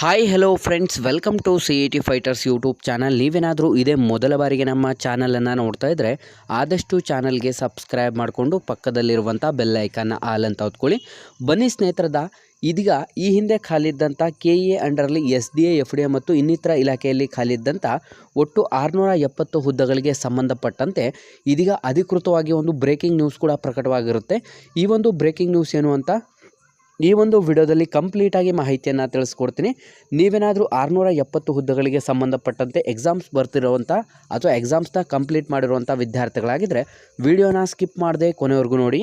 Hi hello friends welcome to C E T fighters YouTube channel ನೀವೇನಾದರೂ ಇದೇ ಮೊದಲ ಬಾರಿಗೆ ನಮ್ಮ ಚಾನಲನ್ನು ನೋಡ್ತಾ ಇದ್ದರೆ ಆದಷ್ಟು ಚಾನಲ್ಗೆ ಸಬ್ಸ್ಕ್ರೈಬ್ ಮಾಡಿಕೊಂಡು ಪಕ್ಕದಲ್ಲಿರುವಂಥ ಬೆಲ್ ಐಕನ್ನ ಆಲ್ ಅಂತ ಹೊತ್ಕೊಳ್ಳಿ. ಬನ್ನಿ ಸ್ನೇಹಿತರದ, ಇದೀಗ ಈ ಹಿಂದೆ ಖಾಲಿದ್ದಂಥ K A ಅಂಡರ್ಲಿ S D A F D A ಮತ್ತು ಇನ್ನಿತರ ಇಲಾಖೆಯಲ್ಲಿ ಖಾಲಿದ್ದಂಥ ಒಟ್ಟು ಆರುನೂರ ಎಪ್ಪತ್ತು ಹುದ್ದೆಗಳಿಗೆ ಸಂಬಂಧಪಟ್ಟಂತೆ ಇದೀಗ ಅಧಿಕೃತವಾಗಿ ಒಂದು ಬ್ರೇಕಿಂಗ್ ನ್ಯೂಸ್ ಕೂಡ ಪ್ರಕಟವಾಗಿರುತ್ತೆ. ಈ ಒಂದು ಬ್ರೇಕಿಂಗ್ ನ್ಯೂಸ್ ಏನು ಅಂತ ಈ ಒಂದು ವಿಡಿಯೋದಲ್ಲಿ ಕಂಪ್ಲೀಟಾಗಿ ಮಾಹಿತಿಯನ್ನು ತಿಳಿಸ್ಕೊಡ್ತೀನಿ. ನೀವೇನಾದರೂ ಆರುನೂರ ಎಪ್ಪತ್ತು ಹುದ್ದೆಗಳಿಗೆ ಸಂಬಂಧಪಟ್ಟಂತೆ ಎಕ್ಸಾಮ್ಸ್ ಬರ್ತಿರುವಂಥ ಅಥವಾ ಎಕ್ಸಾಮ್ಸ್ನ ಕಂಪ್ಲೀಟ್ ಮಾಡಿರುವಂಥ ವಿದ್ಯಾರ್ಥಿಗಳಾಗಿದ್ದರೆ ವಿಡಿಯೋನ ಸ್ಕಿಪ್ ಮಾಡದೆ ಕೊನೆವರೆಗೂ ನೋಡಿ.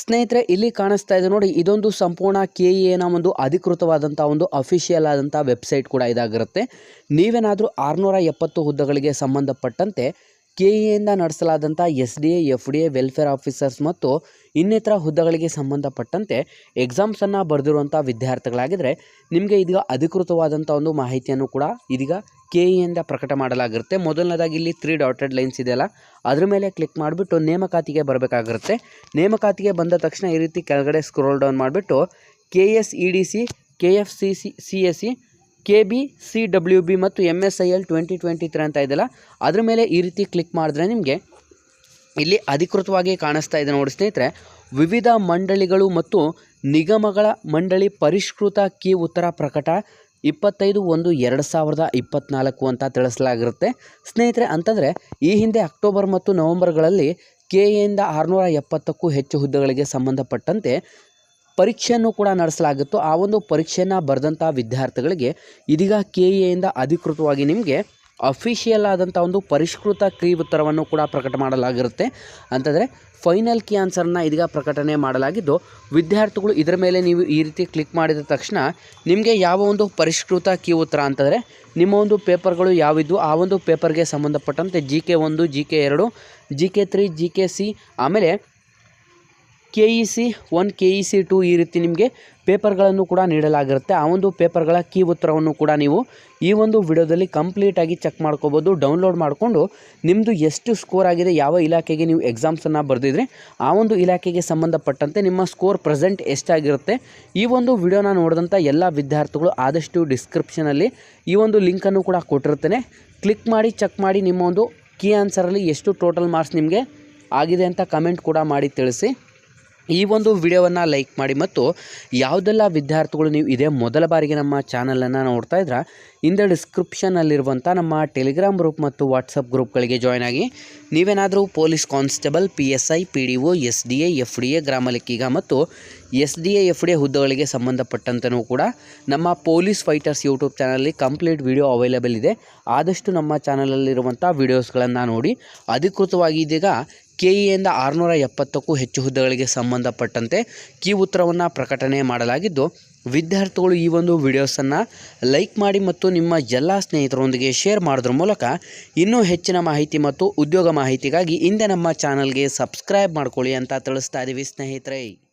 ಸ್ನೇಹಿತರೆ, ಇಲ್ಲಿ ಕಾಣಿಸ್ತಾ ಇದೆ ನೋಡಿ, ಇದೊಂದು ಸಂಪೂರ್ಣ ಕೆ ಎನ ಒಂದು ಅಧಿಕೃತವಾದಂಥ ಒಂದು ಅಫಿಷಿಯಲ್ ಆದಂಥ ವೆಬ್ಸೈಟ್ ಕೂಡ ಇದಾಗಿರುತ್ತೆ. ನೀವೇನಾದರೂ ಆರುನೂರ ಎಪ್ಪತ್ತು ಹುದ್ದೆಗಳಿಗೆ ಸಂಬಂಧಪಟ್ಟಂತೆ ಕೆ ಎಯಿಂದ ನಡೆಸಲಾದಂಥ S D A F D A welfare officers ಮತ್ತು ಇನ್ನಿತರ ಹುದ್ದೆಗಳಿಗೆ ಸಂಬಂಧಪಟ್ಟಂತೆ ಎಕ್ಸಾಮ್ಸನ್ನು ಬರೆದಿರುವಂಥ ವಿದ್ಯಾರ್ಥಿಗಳಾಗಿದ್ದರೆ ನಿಮಗೆ ಇದೀಗ ಅಧಿಕೃತವಾದಂಥ ಒಂದು ಮಾಹಿತಿಯನ್ನು ಕೂಡ ಇದೀಗ ಕೆ ಇಯಿಂದ ಪ್ರಕಟ ಮಾಡಲಾಗಿರುತ್ತೆ. ಮೊದಲನೇದಾಗಿ ಇಲ್ಲಿ ತ್ರೀ ಡಾಟೆಡ್ ಲೈನ್ಸ್ ಇದೆಯಲ್ಲ ಅದ್ರ ಮೇಲೆ ಕ್ಲಿಕ್ ಮಾಡಿಬಿಟ್ಟು ನೇಮಕಾತಿಗೆ ಬರಬೇಕಾಗಿರುತ್ತೆ. ನೇಮಕಾತಿಗೆ ಬಂದ ತಕ್ಷಣ ಈ ರೀತಿ ಕೆಳಗಡೆ ಸ್ಕ್ರೋಲ್ ಡೌನ್ ಮಾಡಿಬಿಟ್ಟು K S E D C, K F C C C S C K B C W B ಮತ್ತು M S I L twenty twenty three ಅಂತ ಇದೆಯಲ್ಲ. ಅದ್ರ ಮೇಲೆ ಈ ರೀತಿ ಕ್ಲಿಕ್ ಮಾಡಿದ್ರೆ ನಿಮಗೆ ಇಲ್ಲಿ ಅಧಿಕೃತವಾಗಿ ಕಾಣಿಸ್ತಾ ಇದೆ ನೋಡಿ ಸ್ನೇಹಿತರೆ. ವಿವಿಧ ಮಂಡಳಿಗಳು ಮತ್ತು ನಿಗಮಗಳ ಮಂಡಳಿ ಪರಿಷ್ಕೃತ ಕೀ ಉತ್ತರ ಪ್ರಕಟ ಇಪ್ಪತ್ತೈದು ಒಂದು ಎರಡು ಸಾವಿರದ ಇಪ್ಪತ್ತ್ನಾಲ್ಕು ಅಂತ ತಿಳಿಸಲಾಗಿರುತ್ತೆ. ಸ್ನೇಹಿತರೆ, ಅಂತಂದರೆ ಈ ಹಿಂದೆ ಅಕ್ಟೋಬರ್ ಮತ್ತು ನವೆಂಬರ್ಗಳಲ್ಲಿ ಕೆ ಎಯಿಂದ ಆರುನೂರ ಎಪ್ಪತ್ತಕ್ಕೂ ಹೆಚ್ಚು ಹುದ್ದೆಗಳಿಗೆ ಸಂಬಂಧಪಟ್ಟಂತೆ ಪರೀಕ್ಷೆಯನ್ನು ಕೂಡ ನಡೆಸಲಾಗಿತ್ತು. ಆ ಒಂದು ಪರೀಕ್ಷೆಯನ್ನು ಬರೆದಂಥ ವಿದ್ಯಾರ್ಥಿಗಳಿಗೆ ಇದೀಗ ಕೆ ಎಯಿಂದ ಅಧಿಕೃತವಾಗಿ ನಿಮಗೆ ಅಫಿಷಿಯಲ್ ಆದಂಥ ಒಂದು ಪರಿಷ್ಕೃತ ಕೀ ಉತ್ತರವನ್ನು ಕೂಡ ಪ್ರಕಟ ಮಾಡಲಾಗಿರುತ್ತೆ. ಅಂತಂದರೆ ಫೈನಲ್ ಕೀ ಆನ್ಸರ್ನ ಇದೀಗ ಪ್ರಕಟಣೆ ಮಾಡಲಾಗಿದ್ದು, ವಿದ್ಯಾರ್ಥಿಗಳು ಇದರ ಮೇಲೆ ನೀವು ಈ ರೀತಿ ಕ್ಲಿಕ್ ಮಾಡಿದ ತಕ್ಷಣ, ನಿಮಗೆ ಯಾವ ಒಂದು ಪರಿಷ್ಕೃತ ಕೀ ಉತ್ತರ ಅಂತಂದರೆ, ನಿಮ್ಮ ಒಂದು ಪೇಪರ್ಗಳು ಯಾವಿದ್ದು ಆ ಒಂದು ಪೇಪರ್ಗೆ ಸಂಬಂಧಪಟ್ಟಂತೆ ಜಿ ಕೆ ಒಂದು ಜಿ ಕೆ ಎರಡು G K three G K C ಆಮೇಲೆ K E C one K E C two ಈ ರೀತಿ ನಿಮಗೆ ಪೇಪರ್ಗಳನ್ನು ಕೂಡ ನೀಡಲಾಗಿರುತ್ತೆ. ಆ ಒಂದು ಪೇಪರ್ಗಳ ಕೀ ಉತ್ತರವನ್ನು ಕೂಡ ನೀವು ಈ ಒಂದು ವಿಡಿಯೋದಲ್ಲಿ ಕಂಪ್ಲೀಟಾಗಿ ಚೆಕ್ ಮಾಡ್ಕೋಬೋದು, ಡೌನ್ಲೋಡ್ ಮಾಡಿಕೊಂಡು ನಿಮ್ಮದು ಎಷ್ಟು ಸ್ಕೋರ್ ಆಗಿದೆ, ಯಾವ ಇಲಾಖೆಗೆ ನೀವು ಎಕ್ಸಾಮ್ಸನ್ನು ಬರೆದಿದ್ರೆ, ಆ ಒಂದು ಇಲಾಖೆಗೆ ಸಂಬಂಧಪಟ್ಟಂತೆ ನಿಮ್ಮ ಸ್ಕೋರ್ ಪ್ರೆಸೆಂಟ್ ಎಷ್ಟಾಗಿರುತ್ತೆ, ಈ ಒಂದು ವಿಡಿಯೋನ ನೋಡಿದಂಥ ಎಲ್ಲ ವಿದ್ಯಾರ್ಥಿಗಳು ಆದಷ್ಟು ಡಿಸ್ಕ್ರಿಪ್ಷನಲ್ಲಿ ಈ ಒಂದು ಲಿಂಕನ್ನು ಕೂಡ ಕೊಟ್ಟಿರ್ತೇನೆ ಕ್ಲಿಕ್ ಮಾಡಿ, ಚೆಕ್ ಮಾಡಿ ನಿಮ್ಮ ಒಂದು ಕೀ ಆನ್ಸರಲ್ಲಿ ಎಷ್ಟು ಟೋಟಲ್ ಮಾರ್ಕ್ಸ್ ನಿಮಗೆ ಆಗಿದೆ ಅಂತ ಕಮೆಂಟ್ ಕೂಡ ಮಾಡಿ ತಿಳಿಸಿ. ಈ ಒಂದು ವಿಡಿಯೋವನ್ನು ಲೈಕ್ ಮಾಡಿ ಮತ್ತು ಯಾವುದೆಲ್ಲ ವಿದ್ಯಾರ್ಥಿಗಳು ನೀವು ಇದೇ ಮೊದಲ ಬಾರಿಗೆ ನಮ್ಮ ಚಾನಲನ್ನು ನೋಡ್ತಾ ಇದ್ರೆ ಇಂದ ಡಿಸ್ಕ್ರಿಪ್ಷನಲ್ಲಿರುವಂಥ ನಮ್ಮ ಟೆಲಿಗ್ರಾಮ್ ಗ್ರೂಪ್ ಮತ್ತು ವಾಟ್ಸಪ್ ಗ್ರೂಪ್ಗಳಿಗೆ ಜಾಯ್ನ್ ಆಗಿ ನೀವೇನಾದರೂ police constable, P S I, P D O, S D A, F D A ಗ್ರಾಮ ಲೆಕ್ಕಿಗ ಮತ್ತು S D A, F D A ಹುದ್ದೆಗಳಿಗೆ ಸಂಬಂಧಪಟ್ಟಂತನೂ ಕೂಡ ನಮ್ಮ ಪೊಲೀಸ್ ಫೈಟರ್ಸ್ ಯೂಟ್ಯೂಬ್ ಚಾನಲಲ್ಲಿ ಕಂಪ್ಲೀಟ್ ವಿಡಿಯೋ ಅವೈಲೇಬಲ್ ಇದೆ. ಆದಷ್ಟು ನಮ್ಮ ಚಾನಲಲ್ಲಿರುವಂಥ ವೀಡಿಯೋಸ್ಗಳನ್ನು ನೋಡಿ, ಅಧಿಕೃತವಾಗಿ ಇದೀಗ ಕೆ ಇಯಿಂದ ಆರುನೂರ ಎಪ್ಪತ್ತಕ್ಕೂ ಹೆಚ್ಚು ಹುದ್ದೆಗಳಿಗೆ ಸಂಬಂಧಪಟ್ಟಂತೆ ಕೀ ಉತ್ತರವನ್ನು ಪ್ರಕಟಣೆ ಮಾಡಲಾಗಿದ್ದು, ವಿದ್ಯಾರ್ಥಿಗಳು ಈ ಒಂದು ವಿಡಿಯೋಸನ್ನು ಲೈಕ್ ಮಾಡಿ ಮತ್ತು ನಿಮ್ಮ ಎಲ್ಲ ಸ್ನೇಹಿತರೊಂದಿಗೆ ಶೇರ್ ಮಾಡೋದ್ರ ಮೂಲಕ ಇನ್ನೂ ಹೆಚ್ಚಿನ ಮಾಹಿತಿ ಮತ್ತು ಉದ್ಯೋಗ ಮಾಹಿತಿಗಾಗಿ ಹಿಂದೆ ನಮ್ಮ ಚಾನಲ್ಗೆ ಸಬ್ಸ್ಕ್ರೈಬ್ ಮಾಡ್ಕೊಳ್ಳಿ ಅಂತ ತಿಳಿಸ್ತಾ ಇದ್ದೀವಿ ಸ್ನೇಹಿತರೆ.